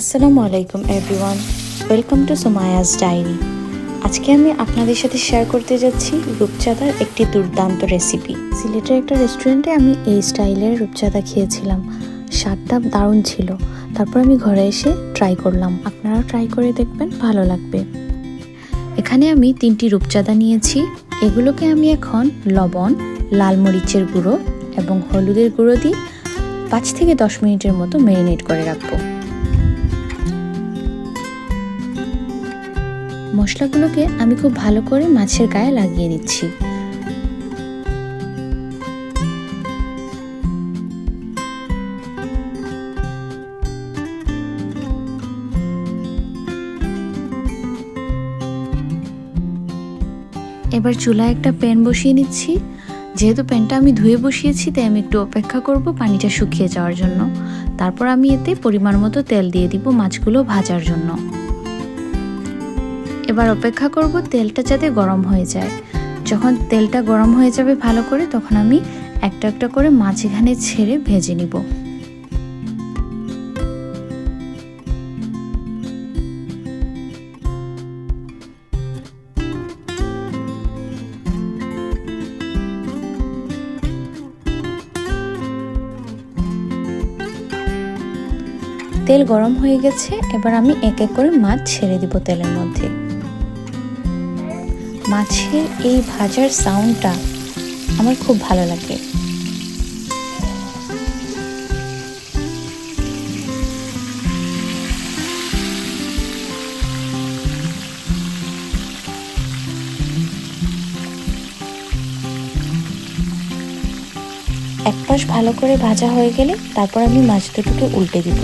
আসসালামু আলাইকুম everyone welcome to Somaya's diary আজকে আমি আপনাদের সাথে শেয়ার করতে যাচ্ছি রূপচাঁদার একটি দুর্দান্ত রেসিপি সিলেটের একটা রেস্টুরেন্টে আমি এই স্টাইলের রূপচাঁদা খেয়েছিলাম। স্বাদটা দারুণ ছিল। তারপর আমি ঘরে এসে ট্রাই করলাম। আপনারাও ট্রাই করে দেখবেন, ভালো লাগবে। এখানে আমি তিনটি রূপচাঁদা নিয়েছি। এগুলোকে আমি এখন লবণ, লাল মরিচের গুঁড়ো এবং হলুদের গুঁড়ো দিয়ে পাঁচ থেকে দশ মিনিটের মতো ম্যারিনেট করে রাখব। মশলাগুলোকে আমি খুব ভালো করে মাছের গায়ে লাগিয়ে দিচ্ছি। এবার চুলায় একটা প্যান বসিয়ে নিচ্ছি। যেহেতু প্যানটা আমি ধুয়ে বসিয়েছি, তাই আমি একটু অপেক্ষা করব পানিটা শুকিয়ে যাওয়ার জন্য। তারপর আমি এতে পরিমাণ মতো তেল দিয়ে দিব মাছগুলো ভাজার জন্য। এবার অপেক্ষা করব তেলটা যাতে গরম হয়ে যায়। যখন তেলটা গরম হয়ে যাবে ভালো করে, তখন আমি একটা একটা করে মাছ এখানে ছেড়ে ভেজে নিব। তেল গরম হয়ে গেছে, এবার আমি এক এক করে মাছ ছেড়ে দিব তেলের মধ্যে। মাছের এই ভাজার সাউন্ডটা আমার খুব ভালো লাগে। এক পাশ ভালো করে ভাজা হয়ে গেলে তারপর আমি মাছ দুটোকে উল্টে দিব।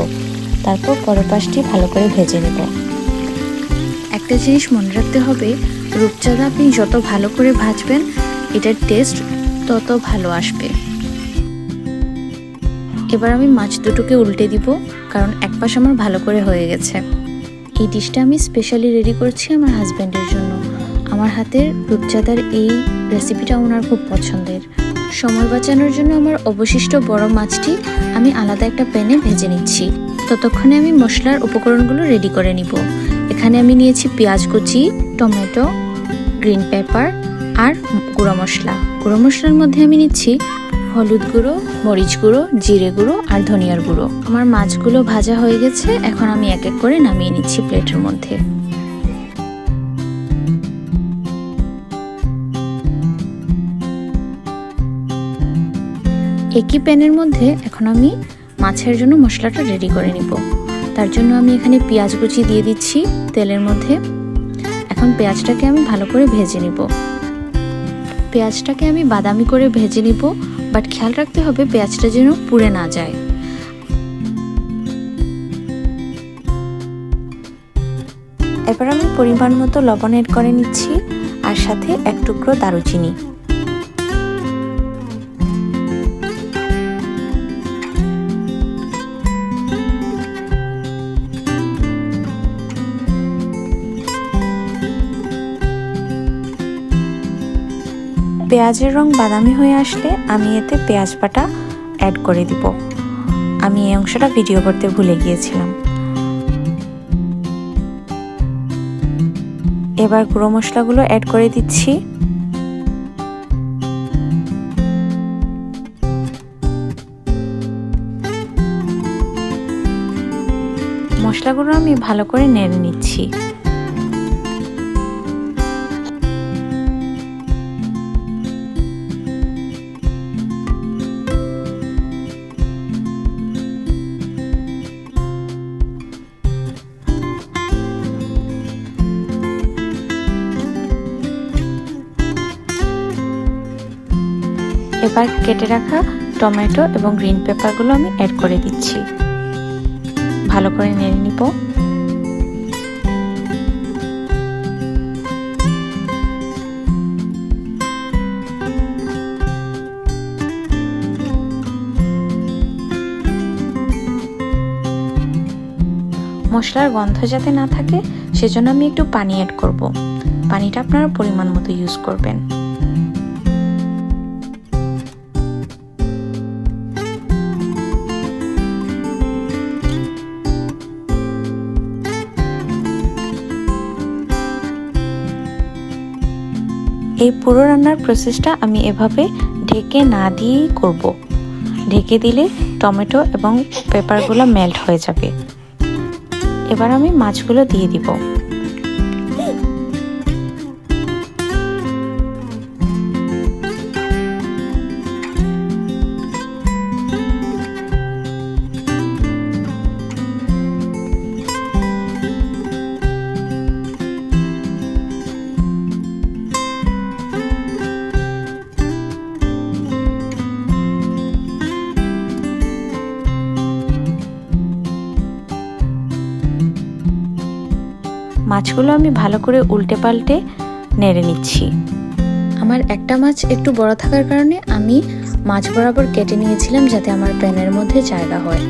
তারপর পরের পাশটি ভালো করে ভেজে নেব। একটা জিনিস মনে রাখতে হবে, রূপচাঁদা আপনি যত ভালো করে ভাজবেন, এটার টেস্ট তত ভালো আসবে। এবার আমি মাছ দুটোকে উল্টে দিব, কারণ এক পাশ আমার ভালো করে হয়ে গেছে। এই ডিশটা আমি স্পেশালি রেডি করছি আমার হাজব্যান্ডের জন্য। আমার হাতের রূপচাঁদার এই রেসিপিটা ওনার খুব পছন্দের। সময় বাঁচানোর জন্য আমার অবশিষ্ট বড় মাছটি আমি আলাদা একটা প্যানে ভেজে নিচ্ছি। ততক্ষণে আমি মশলার উপকরণগুলো রেডি করে নিব। এখানে আমি নিয়েছি পেঁয়াজ কুচি, টমেটো, গ্রিন পেপার আর গুঁড়ো মশলা। গুঁড়ো মশলার মধ্যে আমি নিচ্ছি হলুদ গুঁড়ো, মরিচ গুঁড়ো, জিরে গুঁড়ো আর ধনিয়ার গুঁড়ো। আমার মাছগুলো ভাজা হয়ে গেছে, এখন আমি এক এক করে নামিয়ে নিচ্ছি প্লেটের মধ্যে। একই প্যানের মধ্যে এখন আমি মাছের জন্য মশলাটা রেডি করে নিব। তার জন্য আমি এখানে পেঁয়াজ কুচি দিয়ে দিচ্ছি তেলের মধ্যে। এখন পেঁয়াজটাকে আমি ভালো করে ভেজে নিব। পেঁয়াজটাকে আমি বাদামি করে ভেজে নিব, বাট খেয়াল রাখতে হবে পেঁয়াজটা যেন পুড়ে না যায়। এবার আমি পরিমাণ মতো লবণ এড করে নিচ্ছি, আর সাথে এক টুকরো দারুচিনি। পেঁয়াজের রং বাদামি হয়ে আসলে আমি এতে পেঁয়াজ বাটা অ্যাড করে দিব। আমি এই অংশটা ভিডিও করতে ভুলে গিয়েছিলাম। এবার গুঁড়ো মশলাগুলো অ্যাড করে দিচ্ছি। মশলাগুলো আমি ভালো করে নেড়ে নিচ্ছি। এবার কেটে রাখা টমেটো এবং গ্রিন পেপারগুলো আমি অ্যাড করে দিচ্ছি। ভালো করে নেড়ে নিব। মশলার গন্ধ যাতে না থাকে, সেজন্য আমি একটু পানি অ্যাড করব। পানিটা আপনারা পরিমাণ মতো ইউজ করবেন। এই পুরো রান্নার প্রসেসটা আমি এভাবে ঢেকে না দিয়েই করব। ঢেকে দিলে টমেটো এবং পেপারগুলো মেল্ট হয়ে যাবে এবার আমি মাছগুলো দিয়ে দিব মাছগুলো আমি ভালো করে উল্টে পাল্টে নেড়ে নিচ্ছি। আমার একটা মাছ একটু বড় থাকার কারণে আমি মাছ বরাবর কেটে নিয়েছিলাম যাতে আমার প্যানের মধ্যে জায়গা হয়।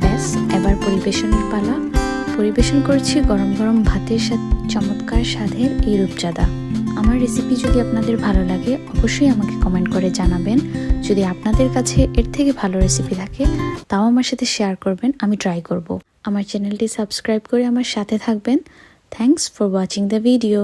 ব্যাস, এবার পরিবেশনের পালা। পরিবেশন করছি গরম গরম ভাতের সাথে, চমৎকার স্বাদের এই রূপচাঁদা। আমার রেসিপি যদি আপনাদের ভালো লাগে, অবশ্যই আমাকে কমেন্ট করে জানাবেন। যদি আপনাদের কাছে এর থেকে ভালো রেসিপি থাকে, তাও আমার সাথে শেয়ার করবেন, আমি ট্রাই করব। আমার চ্যানেলটি সাবস্ক্রাইব করে আমার সাথে থাকবেন। Thanks for watching the video